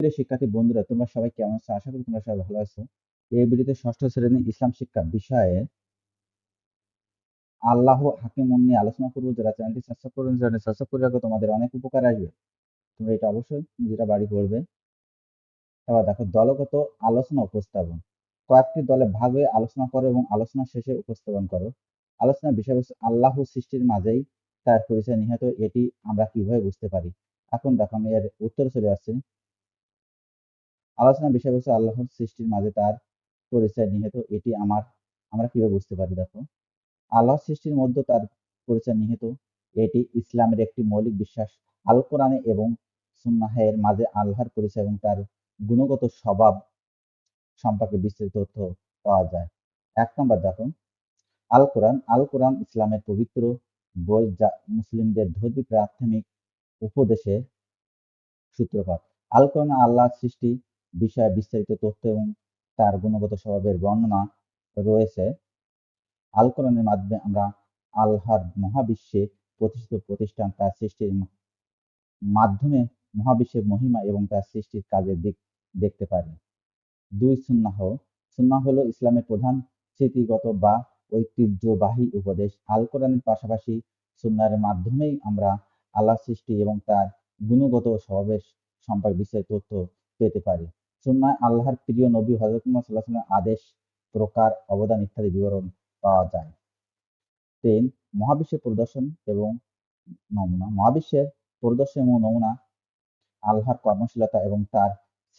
প্রিয় শিক্ষার্থী বন্ধুরা, তোমরা সবাই কেমন আছো? আশা করি তোমরা সবাই ভালো আছো। এই ভিডিওতে ষষ্ঠ শ্রেণি ইসলাম শিক্ষা বিষয়ে আল্লাহ হাকিমুন নিয়ে আলোচনা করব। যারা চ্যানেলটি সাবস্ক্রাইব করবেন চ্যানেলটি সাবস্ক্রাইব করে রাখো, তোমাদের অনেক উপকার আসবে। তোমরা এটা অবশ্যই নিজেরা বাড়ি করবে। এবার দেখো, দলগত আলোচনা উপস্থাপন। কয়েকটি দলে ভাগ হয়ে আলোচনা করো এবং আলোচনা শেষে উপস্থাপন করো। আলোচনার বিষয়বস্তু আল্লাহ সৃষ্টির মাঝেই তার পরিচয় নিহত। এটি আমরা কীভাবে বুঝতে পারি? এখন দেখো, আমি এর উত্তরে চলে আসছি। আলোচনার বিষয়বস্তু আল্লাহর সৃষ্টির মাঝে তার পরিচয় নিহিত, এটি আমার, আমরা কীভাবে বুঝতে পারি দেখো? আল্লাহর সৃষ্টির মধ্যে তার পরিচয় নিহিত, এটি ইসলামের একটি মৌলিক বিশ্বাস। আল কোরআনে এবং সুন্নাহের মাঝে আল্লাহর পরিচয় এবং তার গুণগত স্বভাব সম্পর্কে বিস্তৃত তথ্য পাওয়া যায়। এক নম্বর দেখো, আল কোরআন আল কোরআন ইসলামের পবিত্র বই যা মুসলিমদের ধর্মী প্রাথমিক উপদেশে সূত্রপাত। আল কোরআন আল্লাহর সৃষ্টি বিষয়ে বিস্তারিত তথ্য এবং তার গুণগত স্বভাবের বর্ণনা রয়েছে। আল কোরআনের মাধ্যমে আমরা আল্লাহর মহাবিশ্বে প্রতিষ্ঠিত প্রতিষ্ঠান তার সৃষ্টির মাধ্যমে মহাবিশ্বের মহিমা এবং তার সৃষ্টির কাজের দিক দেখতে পারি। দুই সুন্নাহ সুন্নাহ হলো ইসলামের প্রধান স্মৃতিগত বা ঐতিহ্যবাহী উপদেশ। আল কোরআনের পাশাপাশি সুন্নার মাধ্যমেই আমরা আল্লাহ সৃষ্টি এবং তার গুণগত স্বভাবের সম্পর্কে বিস্তারিত তথ্য পেতে পারি। সুন্নায় আল্লাহর প্রিয় নবী হজরত সাল্লাহ আদেশ, প্রকার, অবদান ইত্যাদি বিবরণ পাওয়া যায়। তিন মহাবিশ্বের প্রদর্শন এবং নমুনা। মহাবিশ্বের প্রদর্শন এবং নমুনা আল্লাহর কর্মশীলতা এবং তার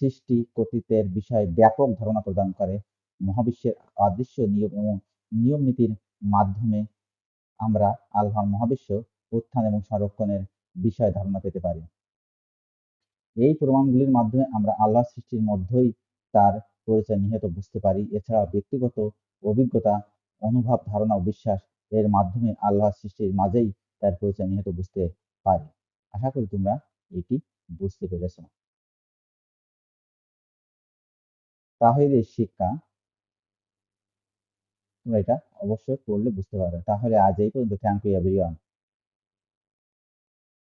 সৃষ্টি কর্তৃত্বের বিষয়ে ব্যাপক ধারণা প্রদান করে। মহাবিশ্বের অদৃশ্য নিয়ম এবং নিয়ম নীতির মাধ্যমে আমরা আল্লাহর মহাবিশ্ব উত্থান এবং সংরক্ষণের বিষয়ে ধারণা পেতে পারি। এই প্রমাণগুলির মাধ্যমে আমরা আল্লাহ সৃষ্টির মধ্যেই তার পরিচয় নিহিত বুঝতে পারি। এছাড়া ব্যক্তিগত অভিজ্ঞতা, অনুভব, ধারণা ও বিশ্বাস এর মাধ্যমে আল্লাহ সৃষ্টির মাঝেই তার পরিচয় নিহিত বুঝতে পারি। আশা করি তোমরা এটি বুঝতে পেরেছ। তাহলে শিক্ষা। তোমরা এটা অবশ্যই পড়লে বুঝতে পারবে। তাহলে আজ এই পর্যন্ত। Thank you everyone